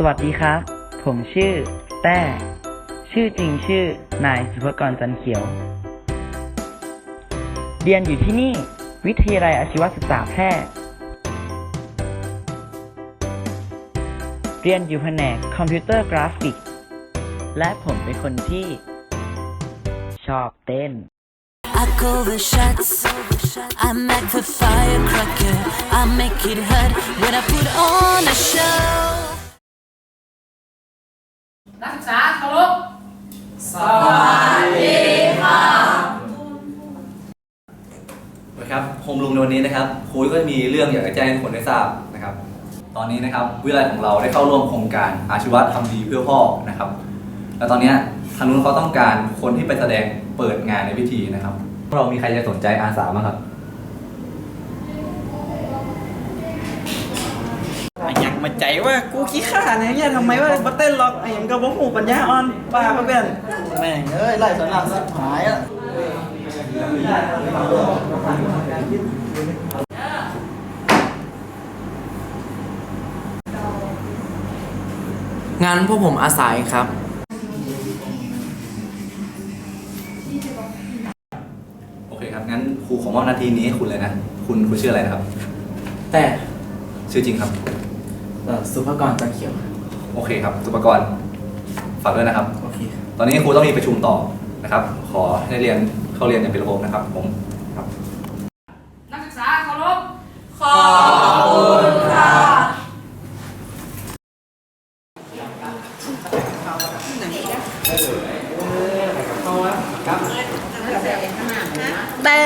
สวัสดีครับ ผมชื่อ แต้ ชื่อจริงชื่อ นายสุภกรจันเขียว เรียนอยู่ที่นี่ วิทยาลัยอาชีวศึกษาแพร่ เรียนอยู่แผนกคอมพิวเตอร์กราฟิก และผมเป็นคนที่ ชอบเต้น I call the shots. I'm like the firecracker. I make it hot when I put on a show. นักศึกษาเคารพนะครับโฮมรูมในวันนี้นะครับครูก็จะมีเรื่องอยากจะแจ้งให้ทุกคนได้ทราบนะครับ ตอนนี้นะครับวิทยาลัยของเราได้เข้าร่วมโครงการอาชีวะทำดีเพื่อพ่อนะครับ และตอนเนี้ยทางนู้นเขาต้องการคนที่ไปแสดงเปิดงานในพิธีนะครับ เรามีใครจะสนใจอาสาบ้างครับ ไอ้หยัง มาใจว่ากูขี้ข้าเนี่ยเนี่ยทำไมว่าบัเต้นหรอกไอ้หยังก็บ่หูปัญญาอ่อนป้าก็เป็นแม่งเอ้ยไล่สนามสับหายอะงั้นพวกผมอาศัยครับ โอเคครับ งั้นครูขอมอบหนาทีนี้ให้คุณเลยนะ คุณคุณชื่ออะไรนะครับ แต่ ชื่อจริงครับ เอ่อสุภกรจันเขียวโอเคครับสุปกรณ์ฝากด้วยนะครับ โอเคตอนนี้ครูต้องมีประชุมต่อนะครับ ขอให้เรียนเข้าเรียนอย่างเป็นระบบนะครับผมครับนักศึกษาเคารพแต่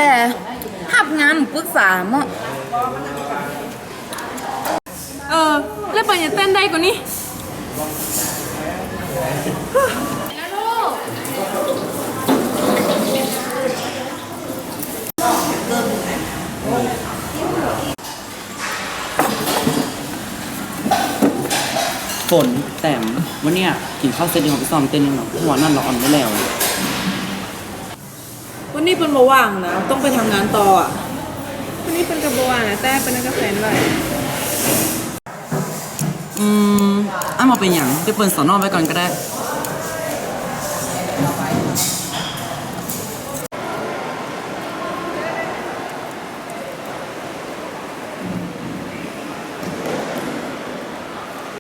หับงานปรึกษาเนาะ เออ แล้วเปิดจะเต้นได้กว่านี้ฝนแต้มวันเนี้ยกินข้าวเสร็จเดียวผมไปซ้อมเต้นนึงหรอกหัวนั่นเราอ่อนไว้แล้ว วันนี้เป็นมาว่างนะ ต้องไปทำงานต่ออะ วันนี้เป็นกระบว่างนะแต่เป็นนักกาแฟด้วย อืมอ้ามาเป็นอย่างไปเปิดสอนอไว้ก่อนก็ได้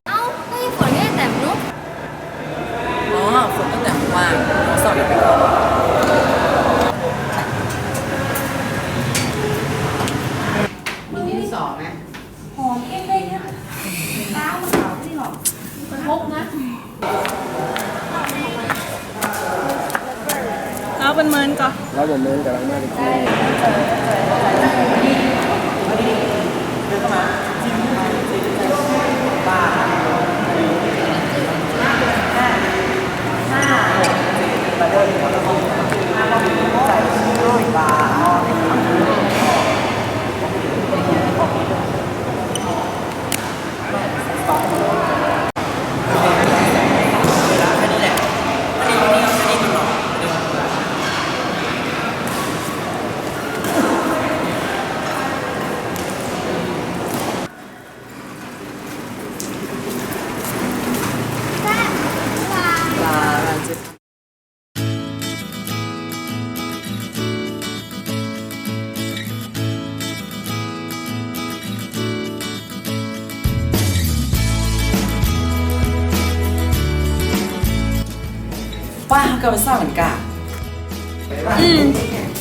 เอ้าก็ยังฝนไม่ได้แต่นุ๊ก อ๋อฝนตั้งแต่เมื่อวานสอบไปก่อน เอาเป็นเมินก่อน ป้าก็ไปสร้างเหมือนกันอืม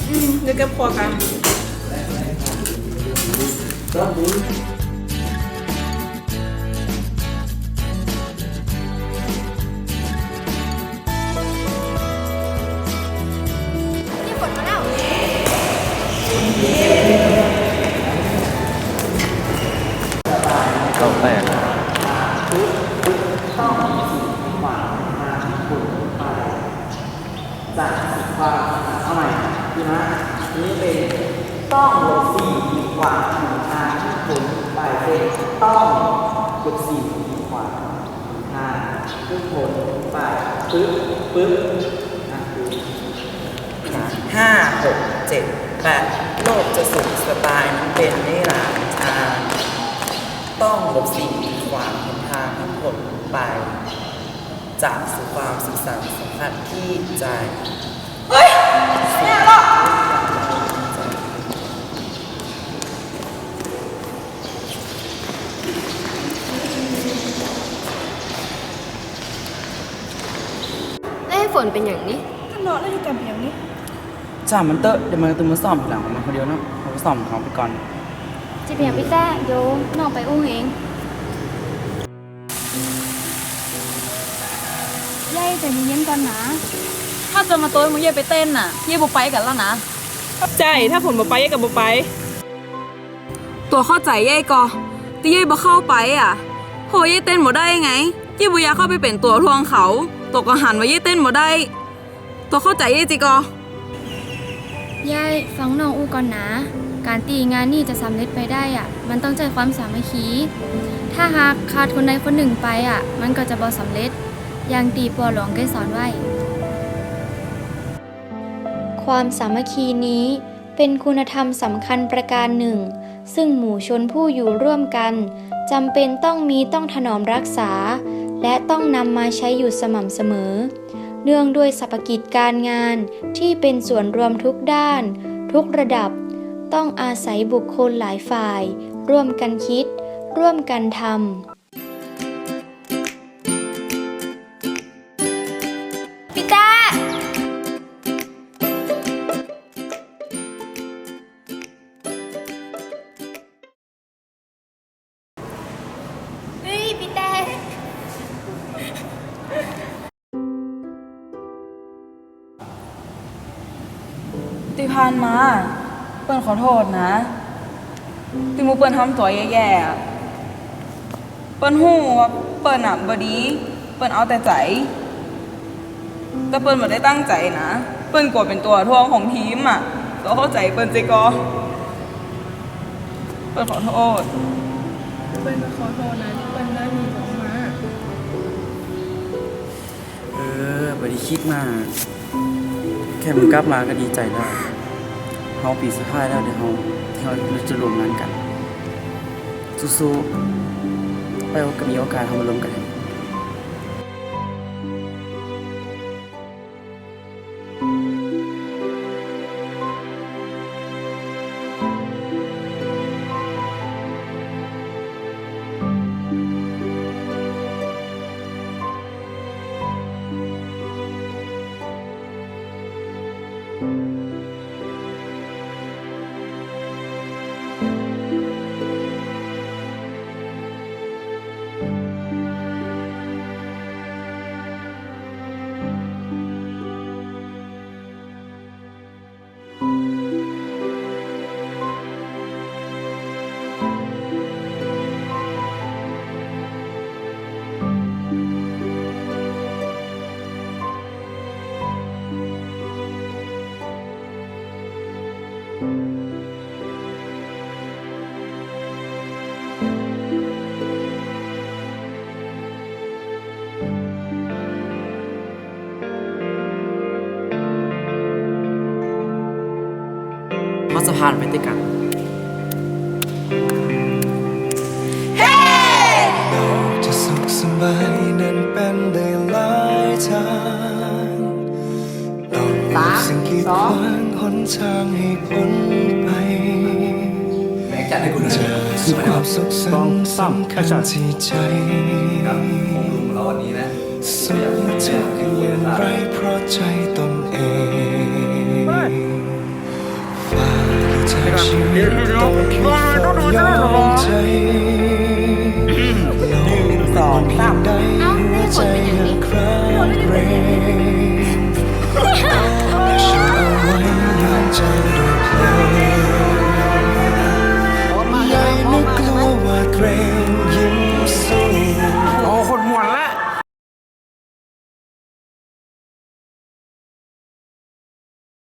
อืมเดี๋ยวแกพอกันนี่ สี่ดีกว่าหนึ่งทางที่ผลไปเป็นต้องลบสี่ดีกว่าทางที่ผลไปปึ๊บปึ๊บนะคือห้าหกเจ็ดแปดโลกจะสุขสบายมันเป็นนิรันดร์ชาต้องลบสี่ดีกว่าหนทางทั้งผลไป จากสู่ความสุขสันต์สำคัญที่ใจแล้วให้ ฝนเป็นอย่างนี้ท่านเนาะแล้วอยู่กันเป็นอย่างนี้จ้ามันเตอะเดี๋ยวมันตื่นมาซ่อมทีหลังของมันคนเดียวเนาะเขาไปซ่อมของเขาไปก่อนจะเป็นอย่างพี่แต้เดี๋ยวน้องไปอุ้งเองยายใจเย็นๆก่อนนะ ถ้าจะมาโต้ยมึงเย่ไปเต้นน่ะเย่บ่ไปกันแล้วนะใจถ้าผลบ่ไปเย่กับบ่ไป ตัวเข้าใจเย่ก็แต่เย่บ่เข้าไปอะโหเย่เต้นบ่ได้ไงเย่บ่อยากเข้าไปเป็นตัวทวงเขา ตัวก็หันว่าเย่เต้นบ่ได้ ตัวเข้าใจเย่จิก็ยายฟังน้องอู้ก่อนนะ การตีงานนี่จะสำเร็จไปได้อะ มันต้องใจความสามัคคี ถ้าหากขาดคนใดคนหนึ่งไปอะ มันก็จะบ่สำเร็จ อย่างตีปัวหลวงได้สอนไว้ ความสามัคคีนี้เป็นคุณธรรมสำคัญประการหนึ่ง ซึ่งหมู่ชนผู้อยู่ร่วมกันจำเป็นต้องมีต้องถนอมรักษา และต้องนำมาใช้อยู่สม่ำเสมอ เนื่องด้วยสรรพกิจการงานที่เป็นส่วนรวมทุกด้าน ทุกระดับ ต้องอาศัยบุคคลหลายฝ่าย ร่วมกันคิด ร่วมกันทำ ติพานมาเปิ้นขอโทษนะที่มูเปิ้นทำตัวแย่ๆอะเปิ้นหู้ว่าเปิ้นอะบดี เปิ้นเอาแต่ใจ แต่เปิ้นไม่ได้ตั้งใจนะ เปิ้นกดเป็นตัวทวงของทีมอะตัวเข้าใจเปิ้นจิกอเปิ้นขอโทษ เปิ้นก็ขอโทษนะที่เปิ้นได้มีออกมา เออบไดีคิดมาก แค่มึงกลับมาก็ดีใจแล้วเฮาปีสุดท้ายแล้วเดี๋ยวเฮาที่เราจะรวมงานกันสู้ๆไปก็มีโอกาสเฮามารวมกัน จะผ่านไปด้วยกันจะสุขสบายนั้นเป็นได้หลายทางต้องมีสิ่งกีดขวางหน ทางให้พ้นไปแม็กจัดให้คุณนะจะสู่ความสุขสันต์สำคัญที่ใจครับผมลุงเราวันนี้นะสุขทุกข์อย่างไรเพราะใจตนเองฝาจากชีวิตต้องคิดเฝ้ายอมใจโลกสองสามใดหัวใจยังคราง